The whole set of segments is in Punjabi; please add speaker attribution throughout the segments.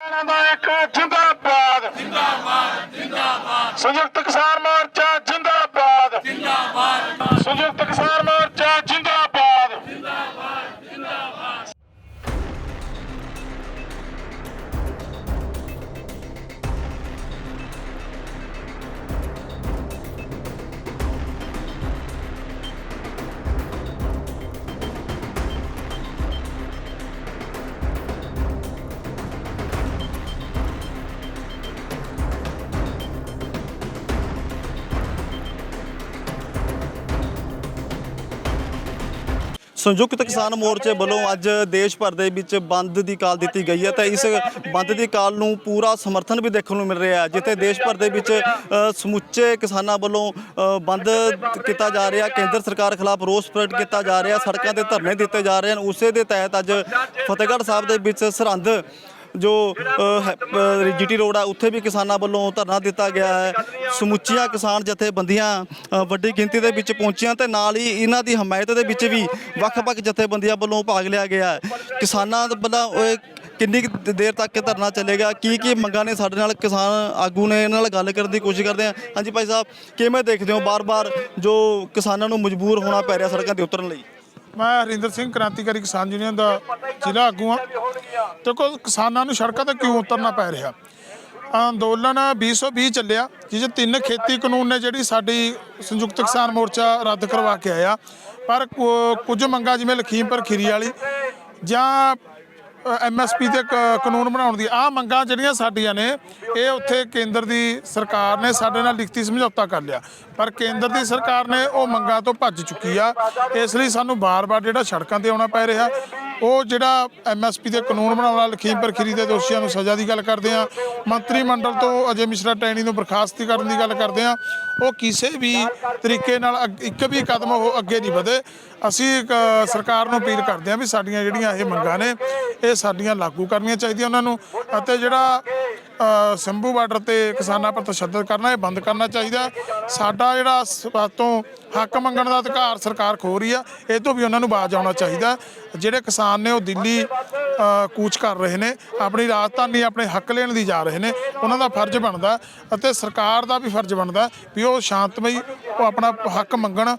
Speaker 1: ਦਾ ਇੱਕ ਜਿੰਦਾਬਾਦ। ਜਿੰਦਾਬਾਦ ਜਿੰਦਾਬਾਦ। ਸੰਯੁਕਤ ਕਿਸਾਨ ਮੋਰਚਾ ਸੰਯੁਕਤ ਕਿਸਾਨ ਮੋਰਚੇ
Speaker 2: ਵੱਲੋਂ ਅੱਜ ਦੇਸ਼ ਭਰ ਦੇ ਵਿੱਚ ਬੰਦ ਦੀ ਕਾਲ ਦਿੱਤੀ ਗਈ ਹੈ ਤੇ ਇਸ ਬੰਦ ਦੀ ਕਾਲ ਨੂੰ ਪੂਰਾ ਸਮਰਥਨ ਵੀ ਦੇਖਣ ਨੂੰ ਮਿਲ ਰਿਹਾ ਹੈ, ਜਿੱਥੇ ਦੇਸ਼ ਭਰ ਦੇ ਵਿੱਚ ਸਮੁੱਚੇ ਕਿਸਾਨਾਂ ਵੱਲੋਂ ਬੰਦ ਕੀਤਾ ਜਾ ਰਿਹਾ, ਕੇਂਦਰ ਸਰਕਾਰ ਖਿਲਾਫ ਰੋਸ ਪ੍ਰਗਟ ਕੀਤਾ ਜਾ ਰਿਹਾ, ਸੜਕਾਂ ਤੇ ਧਰਨੇ ਦਿੱਤੇ ਜਾ ਰਹੇ ਹਨ। ਉਸੇ ਦੇ ਤਹਿਤ ਅੱਜ ਫਤਿਹਗੜ੍ਹ ਸਾਹਿਬ ਦੇ ਵਿੱਚ ਸਰਹੰਦ ਜੋ ਜੀਟੀ ਰੋਡ ਆ, ਉੱਥੇ ਵੀ ਕਿਸਾਨਾਂ ਵੱਲੋਂ ਧਰਨਾ ਦਿੱਤਾ ਗਿਆ ਹੈ। ਸਮੁੱਚੀਆਂ ਕਿਸਾਨ ਜਥੇਬੰਦੀਆਂ ਵੱਡੀ ਗਿਣਤੀ ਦੇ ਵਿੱਚ ਪਹੁੰਚੀਆਂ ਤੇ ਨਾਲ ਹੀ ਇਹਨਾਂ ਦੀ ਹਮਾਇਤ ਦੇ ਵਿੱਚ ਵੀ ਵੱਖ-ਵੱਖ ਜਥੇਬੰਦੀਆਂ ਵੱਲੋਂ ਭਾਗ ਲਿਆ ਗਿਆ ਹੈ। ਕਿਸਾਨਾਂ ਵੱਲੋਂ ਕਿੰਨੀ ਕੁ ਦੇਰ ਤੱਕ ਇਹ ਧਰਨਾ ਚੱਲੇਗਾ? ਕੀ ਕੀ ਮੰਗਾਂ ਨੇ ਸਾਡੇ ਨਾਲ ਕਿਸਾਨ ਆਗੂ ਨੇ ਇਹਨਾਂ ਨਾਲ ਗੱਲ ਕਰਨ ਦੀ ਕੋਸ਼ਿਸ਼ ਕਰਦੇ ਆ? ਹਾਂਜੀ ਭਾਈ ਸਾਹਿਬ, ਕਿਵੇਂ ਦੇਖਦੇ ਹੋ ਬਾਰ-ਬਾਰ ਜੋ ਕਿਸਾਨਾਂ ਨੂੰ ਮਜਬੂਰ ਹੋਣਾ ਪੈ ਰਿਹਾ ਸੜਕਾਂ ਤੇ ਉਤਰਨ ਲਈ?
Speaker 3: ਮੈਂ ਹਰਿੰਦਰ ਸਿੰਘ ਕ੍ਰਾਂਤੀਕਾਰੀ ਕਿਸਾਨ ਯੂਨੀਅਨ ਦਾ ਜ਼ਿਲ੍ਹਾ ਆਗੂ ਹਾਂ। ਦੇਖੋ, ਕਿਸਾਨਾਂ ਨੂੰ ਸੜਕਾਂ ਤੇ ਕਿਉਂ ਉਤਰਨਾ ਪੈ ਰਿਹਾ? ਅੰਦੋਲਨ 2020 ਚੱਲਿਆ, ਜਿਸ 'ਚ ਤਿੰਨ ਖੇਤੀ ਕਾਨੂੰਨ ਨੇ ਜਿਹੜੀ ਸਾਡੀ ਸੰਯੁਕਤ ਕਿਸਾਨ ਮੋਰਚਾ ਰੱਦ ਕਰਵਾ ਕੇ ਆਇਆ। ਪਰ ਕੁ- ਕੁਝ ਮੰਗਾਂ ਜਿਵੇਂ ਲਖੀਮਪੁਰ ਖੀਰੀ ਵਾਲੀ ਜਾਂ ਐਮਐਸਪੀ ਤੇ ਕਾਨੂੰਨ ਬਣਾਉਣ ਦੀ ਆ ਮੰਗਾਂ ਜਿਹੜੀਆਂ ਸਾਡੀਆਂ ਨੇ, ਇਹ ਉੱਥੇ ਕੇਂਦਰ ਦੀ ਸਰਕਾਰ ਨੇ ਸਾਡੇ ਨਾਲ ਲਿਖਤੀ ਸਮਝੌਤਾ ਕਰ ਲਿਆ। ਪਰ ਕੇਂਦਰ ਦੀ ਸਰਕਾਰ ਨੇ ਉਹ ਮੰਗਾਂ ਤੋਂ ਭੱਜ ਚੁੱਕੀ ਆ। ਇਸ ਲਈ ਸਾਨੂੰ ਬਾਰ-ਬਾਰ ਜਿਹੜਾ ਸੜਕਾਂ ਤੇ ਆਉਣਾ ਪੈ ਰਿਹਾ ਉਹ ਜਿਹੜਾ ਐਮਐਸਪੀ ਦੇ ਕਾਨੂੰਨ ਬਣਾਉਣ ਵਾਲਾ ਲਖੀਮਪੁਰ ਖੀਰੀ ਦੇ ਦੋਸ਼ੀਆਂ ਨੂੰ ਸਜ਼ਾ ਦੀ ਗੱਲ ਕਰਦੇ ਆ। ਮੰਤਰੀ ਮੰਡਲ ਤੋਂ ਅਜੇ ਮਿਸ਼ਰਾ ਟੈਣੀ ਨੂੰ ਬਰਖਾਸਤ ਕਰਨ ਦੀ ਗੱਲ ਕਰਦੇ ਆ। ਉਹ ਕਿਸੇ ਵੀ ਤਰੀਕੇ ਨਾਲ ਅੱਗ- ਇੱਕ ਵੀ ਕਦਮ ਉਹ ਅੱਗੇ ਨਹੀਂ ਵਧੇ। ਅਸੀਂ ਇੱਕ, ਸਰਕਾਰ ਨੂੰ ਅਪੀਲ ਕਰਦੇ ਆ ਵੀ ਸਾਡੀਆਂ ਜਿਹੜੀਆਂ ਇਹ ਮੰਗਾਂ ਨੇ ਇਹ ਸਾਡੀਆਂ ਲਾਗੂ ਕਰਨੀਆਂ ਚਾਹੀਦੀਆਂ ਉਹਨਾਂ ਨੂੰ ਅਤੇ ਜਿਹੜਾ ਸ਼ੰਭੂ ਬਾਰਡਰ ਤੇ ਕਿਸਾਨਾਂ ਪਰ ਤਸ਼ੱਦਦ ਕਰਨਾ, ਇਹ ਬੰਦ ਕਰਨਾ ਚਾਹੀਦਾ ਸਾਡਾ ਜਿਹੜਾ ਸ- ਤੋਂ ਹੱਕ ਮੰਗਣ ਦਾ ਅਧਿਕਾਰ ਸਰਕਾਰ ਖੋ ਰਹੀ ਆ, ਇਹ ਤੋਂ ਵੀ ਉਹਨਾਂ ਨੂੰ ਬਾਜ਼ ਆਉਣਾ ਚਾਹੀਦਾ ਜਿਹੜੇ ਕਿਸਾਨ ਨੇ ਉਹ ਦਿੱਲੀ ਕੂਚ ਕਰ ਰਹੇ ਨੇ, ਆਪਣੀ ਰਾਜਧਾਨੀ, ਆਪਣੇ ਹੱਕ ਲੈਣ ਦੀ ਜਾ ਰਹੇ ਨੇ, ਉਹਨਾਂ ਦਾ ਫਰਜ਼ ਬਣਦਾ ਅਤੇ ਸਰਕਾਰ ਦਾ ਵੀ ਫਰਜ਼ ਬਣਦਾ ਵੀ ਉਹ ਸ਼ਾਂਤਮਈ ਉਹ ਆਪਣਾ ਹੱਕ ਮੰਗਣ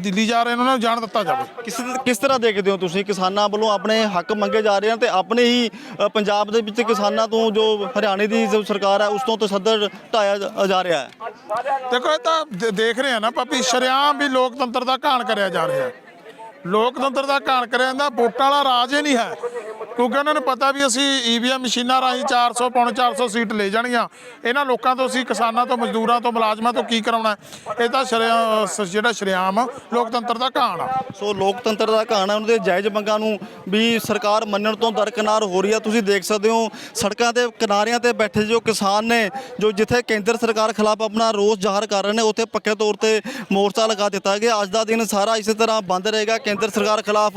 Speaker 3: ਦਿੱਲੀ ਜਾ ਰਹੇ ਉਹਨਾਂ ਨੂੰ ਜਾਣ ਦਿੱਤਾ ਜਾਵੇ।
Speaker 2: ਕਿਸ ਕਿਸ ਤਰ੍ਹਾਂ ਦੇਖਦੇ ਹੋ ਤੁਸੀਂ ਕਿਸਾਨਾਂ ਵੱਲੋਂ ਆਪਣੇ ਹੱਕ ਮੰਗੇ ਜਾ ਰਹੇ ਹਨ ਤੇ ਆਪਣੇ ਹੀ ਅ, ਪੰਜਾਬ ਦੇ ਵਿੱਚ ਕਿਸਾਨਾਂ ਤੋਂ ਜੋ ਹਰਿਆਣੇ ਦੀ ਜੋ ਸਰਕਾਰ ਹੈ ਉਸ ਤੋਂ ਤਸੱਦਦ ਢਾਇਆ ਜਾ- ਜਾ ਰਿਹਾ ਹੈ?
Speaker 3: ਦੇਖੋ ਇਹ ਤਾਂ ਦੇ- ਦੇਖ ਰਹੇ ਆ ਨਾ ਪਾਪੀ ਸ਼ਰਿਆਮ ਵੀ ਲੋਕਤੰਤਰ ਦਾ ਘਾਣ ਕਰਿਆ ਜਾ ਰਿਹਾ ਹੈ। ਲੋਕਤੰਤਰ ਦਾ ਘਾਣ ਕਰਿਆ ਜਾਂਦਾ ਵੋਟਾਂ ਵਾਲਾ ਰਾਜ ਹੀ ਨਹੀਂ ਹੈ। ਕਿਉਂਕਿ ਉਹਨਾਂ ਨੂੰ ਪਤਾ ਵੀ ਅਸੀਂ ਈਵੀਐਮ ਮਸ਼ੀਨਾਂ ਰਾਹੀਂ 400 ਪੌਣ 400 ਸੀਟ ਲੈ ਜਾਣੀਆਂ ਇਹਨਾਂ ਲੋਕਾਂ ਤੋਂ ਅਸੀਂ, ਕਿਸਾਨਾਂ ਤੋਂ, ਮਜ਼ਦੂਰਾਂ ਤੋਂ, ਮੁਲਾਜ਼ਮਾਂ ਤੋਂ ਕੀ ਕਰਾਉਣਾ ਇਹ ਤਾਂ ਸ਼ਰਿਆਮ ਸ- ਜਿਹੜਾ ਸ਼ਰਿਆਮ ਲੋਕਤੰਤਰ ਦਾ ਘਾਣ ਆ।
Speaker 2: ਸੋ ਲੋਕਤੰਤਰ ਦਾ ਕਹਾਣਾ ਉਹਨਾਂ ਦੇ ਜਾਇਜ਼ ਮੰਗਾਂ ਨੂੰ ਵੀ ਸਰਕਾਰ ਮੰਨਣ ਤੋਂ ਦਰਕਨਾਰ ਹੋ ਰਹੀ ਹੈ ਤੁਸੀਂ ਦੇਖ ਸਕਦੇ ਹੋ, ਸੜਕਾਂ ਦੇ ਕਿਨਾਰਿਆਂ ਤੇ ਬੈਠੇ ਜੋ ਕਿਸਾਨ ਨੇ, ਜੋ ਜਿੱਥੇ ਕੇਂਦਰ ਸਰਕਾਰ ਖਿਲਾਫ ਆਪਣਾ ਰੋਸ ਜ਼ਾਹਰ ਕਰ ਰਹੇ ਨੇ, ਉੱਥੇ ਪੱਕੇ ਤੌਰ ਤੇ ਮੋਰਚਾ ਲਗਾ ਦਿੱਤਾ ਗਿਆ। ਅੱਜ ਦਾ ਦਿਨ ਸਾਰਾ ਇਸੇ ਤਰ੍ਹਾਂ ਬੰਦ ਰਹੇਗਾ। ਕੇਂਦਰ ਸਰਕਾਰ ਖਿਲਾਫ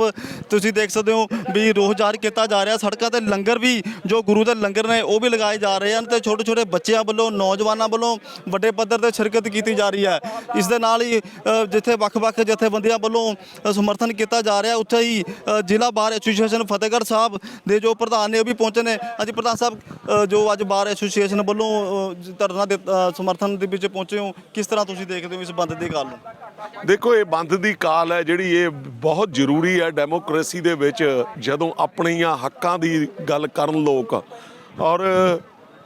Speaker 2: ਤੁਸੀਂ ਦੇਖ ਸਕਦੇ ਹੋ ਵੀ ਰੋਸ ਜ਼ਾਹਰ ਕੀਤਾ ਜਾ ਰਿਹਾ, ਸੜਕਾਂ ਤੇ ਲੰਗਰ ਵੀ, ਜੋ ਗੁਰੂ ਦੇ ਲੰਗਰ ਨੇ, ਉਹ ਵੀ ਲਗਾਏ ਜਾ ਰਹੇ ਹਨ ਤੇ ਛੋਟੇ ਛੋਟੇ ਬੱਚਿਆਂ ਵੱਲੋਂ, ਨੌਜਵਾਨਾਂ ਵੱਲੋਂ ਵੱਡੇ ਪੱਧਰ ਤੇ ਸ਼ਿਰਕਤ ਕੀਤੀ ਜਾ ਰਹੀ ਹੈ। ਇਸ ਦੇ ਨਾਲ ਹੀ ਜਿੱਥੇ ਵੱਖ-ਵੱਖ ਜਥੇਬੰਦੀਆਂ ਵੱਲੋਂ ਸਮਰਥਨ ਕੀਤਾ ਜਾ ਰਿਹਾ, ਉੱਥੇ ਹੀ ਜ਼ਿਲ੍ਹਾ ਬਾਰ ਐਸੋਸੀਏਸ਼ਨ ਫਤਿਹਗੜ੍ਹ ਸਾਹਿਬ ਦੇ ਜੋ ਪ੍ਰਧਾਨ ਨੇ, ਉਹ ਵੀ ਪਹੁੰਚੇ ਨੇ। ਅੱਜ ਪ੍ਰਧਾਨ ਸਾਹਿਬ ਜੋ ਅੱਜ ਬਾਰ ਐਸੋਸੀਏਸ਼ਨ ਵੱਲੋਂ ਧਰਨਾ ਦੇ ਸਮਰਥਨ ਦੇ ਵਿੱਚ ਪਹੁੰਚੇ ਹੋ, ਕਿਸ ਤਰ੍ਹਾਂ ਤੁਸੀਂ ਦੇਖਦੇ ਹੋ ਇਸ ਬੰਦ ਦੀ ਗੱਲ ਨੂੰ?
Speaker 4: ਦੇਖੋ, ਇਹ ਬੰਦ ਦੀ ਕਾਲ ਹੈ, ਜਿਹੜੀ ਇਹ ਬਹੁਤ ਜ਼ਰੂਰੀ ਹੈ ਡੈਮੋਕ੍ਰੇਸੀ ਦੇ ਵਿੱਚ, ਜਦੋਂ ਆਪਣੀਆਂ ਹੱਕਾਂ ਦੀ ਗੱਲ ਕਰਨ ਲੋਕ ਔਰ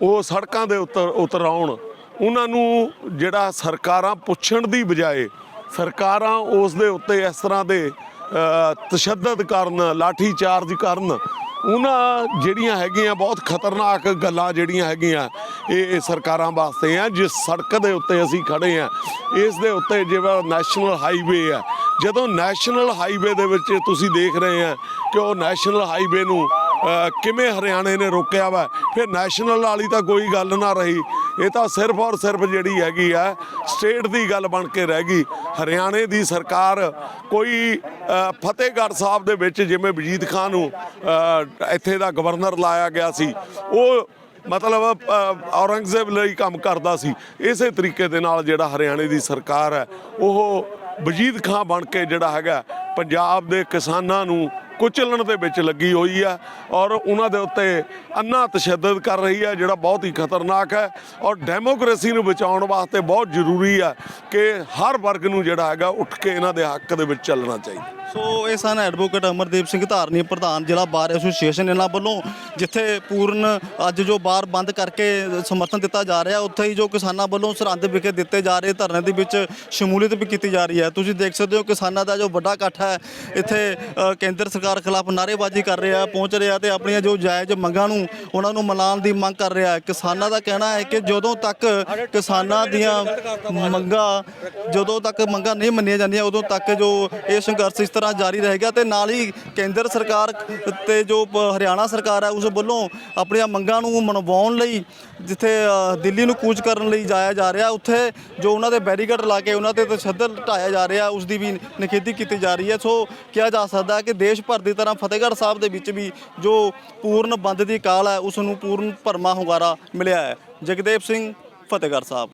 Speaker 4: ਉਹ ਸੜਕਾਂ ਦੇ ਉੱਤਰ ਉਤਰ ਆਉਣ ਉਹਨਾਂ ਨੂੰ ਜਿਹੜਾ ਸਰਕਾਰਾਂ ਪੁੱਛਣ ਦੀ ਬਜਾਏ ਸਰਕਾਰਾਂ ਉਸ ਦੇ ਉੱਤੇ ਇਸ ਤਰ੍ਹਾਂ ਦੇ ਤਸ਼ੱਦਦ ਕਰਨ ਲਾਠੀ ਚਾਰਜ ਕਰਨ, ਉਹਨਾਂ ਜਿਹੜੀਆਂ ਹੈਗੀਆਂ ਬਹੁਤ ਖਤਰਨਾਕ ਗੱਲਾਂ ਜਿਹੜੀਆਂ ਹੈਗੀਆਂ, ਇਹ ਸਰਕਾਰਾਂ ਵਾਸਤੇ ਆ, ਜਿਸ ਸੜਕ ਦੇ ਉੱਤੇ ਅਸੀਂ ਖੜੇ ਆ, ਇਸ ਦੇ ਉੱਤੇ ਜਿਹੜਾ ਨੈਸ਼ਨਲ ਹਾਈਵੇ ਆ ਜਦੋਂ ਨੈਸ਼ਨਲ ਹਾਈਵੇ ਦੇ ਵਿੱਚ ਤੁਸੀਂ ਦੇਖ ਰਹੇ ਆ ਕਿ ਉਹ ਨੈਸ਼ਨਲ ਹਾਈਵੇ ਨੂੰ ਕਿਵੇਂ ਹਰਿਆਣੇ ਨੇ ਰੋਕਿਆ ਵਾ, ਫਿਰ ਨੈਸ਼ਨਲ ਵਾਲੀ ਤਾਂ ਕੋਈ ਗੱਲ ਨਾ ਰਹੀ। ਇਹ ਤਾਂ ਸਿਰਫ ਔਰ ਸਿਰਫ ਜਿਹੜੀ ਹੈਗੀ ਆ, ਸਟੇਟ ਦੀ ਗੱਲ ਬਣ ਕੇ ਰਹਿ ਗਈ। ਹਰਿਆਣੇ ਦੀ ਸਰਕਾਰ ਕੋਈ ਫਤਿਹਗੜ੍ਹ ਸਾਹਿਬ ਦੇ ਵਿੱਚ ਜਿਵੇਂ ਵਜੀਦ ਖਾਨ ਨੂੰ ਇੱਥੇ ਦਾ ਗਵਰਨਰ ਲਾਇਆ ਗਿਆ ਸੀ, ਉਹ ਮਤਲਬ ਔਰੰਗਜ਼ੇਬ ਲਈ ਕੰਮ ਕਰਦਾ ਸੀ। ਇਸੇ ਤਰੀਕੇ ਦੇ ਨਾਲ ਜਿਹੜਾ ਹਰਿਆਣੇ ਦੀ ਸਰਕਾਰ ਹੈ, ਉਹ ਵਜੀਦ ਖਾਂ ਬਣ ਕੇ ਜਿਹੜਾ ਹੈਗਾ ਪੰਜਾਬ ਦੇ ਕਿਸਾਨਾਂ ਨੂੰ ਕੁਚਲਣ ਦੇ ਵਿੱਚ ਲੱਗੀ ਹੋਈ ਆ ਔਰ ਉਹਨਾਂ ਦੇ ਉੱਤੇ ਅੰਨਾ ਤਸ਼ੱਦਦ ਕਰ ਰਹੀ ਹੈ ਜਿਹੜਾ ਬਹੁਤ ਹੀ ਖਤਰਨਾਕ ਹੈ ਔਰ ਡੈਮੋਕ੍ਰੇਸੀ ਨੂੰ ਬਚਾਉਣ ਵਾਸਤੇ ਬਹੁਤ ਜ਼ਰੂਰੀ ਆ ਕਿ ਹਰ ਵਰਗ ਨੂੰ ਜਿਹੜਾ ਹੈਗਾ ਉੱਠ ਕੇ ਇਹਨਾਂ ਦੇ ਹੱਕ ਦੇ ਵਿੱਚ ਚੱਲਣਾ ਚਾਹੀਦਾ।
Speaker 2: ਸੋ ਇਹ ਸਨ ਐਡਵੋਕੇਟ ਅਮਰਦੀਪ ਸਿੰਘ ਧਾਰਨੀ, ਪ੍ਰਧਾਨ ਜ਼ਿਲ੍ਹਾ ਬਾਰ ਐਸੋਸੀਏਸ਼ਨ ਇਹਨਾਂ ਵੱਲੋਂ, ਜਿੱਥੇ ਪੂਰਨ ਅੱਜ ਜੋ ਬਾਰ ਬੰਦ ਕਰਕੇ ਸਮਰਥਨ ਦਿੱਤਾ ਜਾ ਰਿਹਾ, ਉੱਥੇ ਹੀ ਜੋ ਕਿਸਾਨਾਂ ਵੱਲੋਂ ਸਰਹੰਦ ਵਿਖੇ ਦਿੱਤੇ ਜਾ ਰਹੇ ਧਰਨੇ ਦੇ ਵਿੱਚ ਸ਼ਮੂਲੀਅਤ ਵੀ ਕੀਤੀ ਜਾ ਰਹੀ ਹੈ। ਤੁਸੀਂ ਦੇਖ ਸਕਦੇ ਹੋ ਕਿਸਾਨਾਂ ਦਾ ਜੋ ਵੱਡਾ ਇਕੱਠ ਹੈ, ਇੱਥੇ ਕੇਂਦਰ ਸਰਕਾਰ ਖਿਲਾਫ ਨਾਅਰੇਬਾਜ਼ੀ ਕਰ ਰਿਹਾ, ਪਹੁੰਚ ਰਿਹਾ ਤੇ ਆਪਣੀਆਂ ਜੋ ਜਾਇਜ਼ ਮੰਗਾਂ ਨੂੰ, ਉਹਨਾਂ ਨੂੰ ਮਨਾਉਣ ਦੀ ਮੰਗ ਕਰ ਰਿਹਾ ਹੈ। ਕਿਸਾਨਾਂ ਦਾ ਕਹਿਣਾ ਹੈ ਕਿ ਜਦੋਂ ਤੱਕ ਕਿਸਾਨਾਂ ਦੀਆਂ ਮੰਗਾਂ, ਜਦੋਂ ਤੱਕ ਮੰਗਾਂ ਨਹੀਂ ਮੰਨੀਆਂ ਜਾਂਦੀਆਂ, ਉਦੋਂ ਤੱਕ ਜੋ ਇਹ ਸੰਘਰਸ਼ ਇਸ ਤਰ੍ਹਾਂ ਜਾਰੀ ਰਹੇਗਾ ਤੇ ਨਾਲ ਹੀ ਕੇਂਦਰ ਸਰਕਾਰ ਤੇ ਜੋ ਹਰਿਆਣਾ ਸਰਕਾਰ ਹੈ, ਉਸ ਵੱਲੋਂ ਆਪਣੀਆਂ ਮੰਗਾਂ ਨੂੰ ਮਨਵਾਉਣ ਲਈ ਜਿੱਥੇ ਦਿੱਲੀ ਨੂੰ ਕੂਚ ਕਰਨ ਲਈ ਜਾਇਆ ਜਾ ਰਿਹਾ, ਉੱਥੇ ਜੋ ਉਹਨਾਂ ਦੇ ਬੈਰੀਕੇਡ ਲਾ ਕੇ ਉਹਨਾਂ ਤੇ ਤਸ਼ੱਦਦ ਢਾਇਆ ਜਾ ਰਿਹਾ, ਉਸ ਦੀ ਵੀ ਨਿਖੇਧੀ ਕੀਤੀ ਜਾ ਰਹੀ ਹੈ। ਸੋ ਕਿਹਾ ਜਾ ਸਕਦਾ ਹੈ ਕਿ ਦੇਸ਼ ਭਰ ਦੀ ਤਰ੍ਹਾਂ ਫਤਿਹਗੜ੍ਹ ਸਾਹਿਬ ਦੇ ਵਿੱਚ ਵੀ ਜੋ ਪੂਰਨ ਬੰਦ ਦੀ ਕਾਲ ਹੈ, ਉਸ ਨੂੰ ਪੂਰਨ ਭਰਮਾ ਹੁੰਗਾਰਾ ਮਿਲਿਆ ਹੈ। ਜਗਦੇਵ ਸਿੰਘ, ਫਤਿਹਗੜ੍ਹ ਸਾਹਿਬ।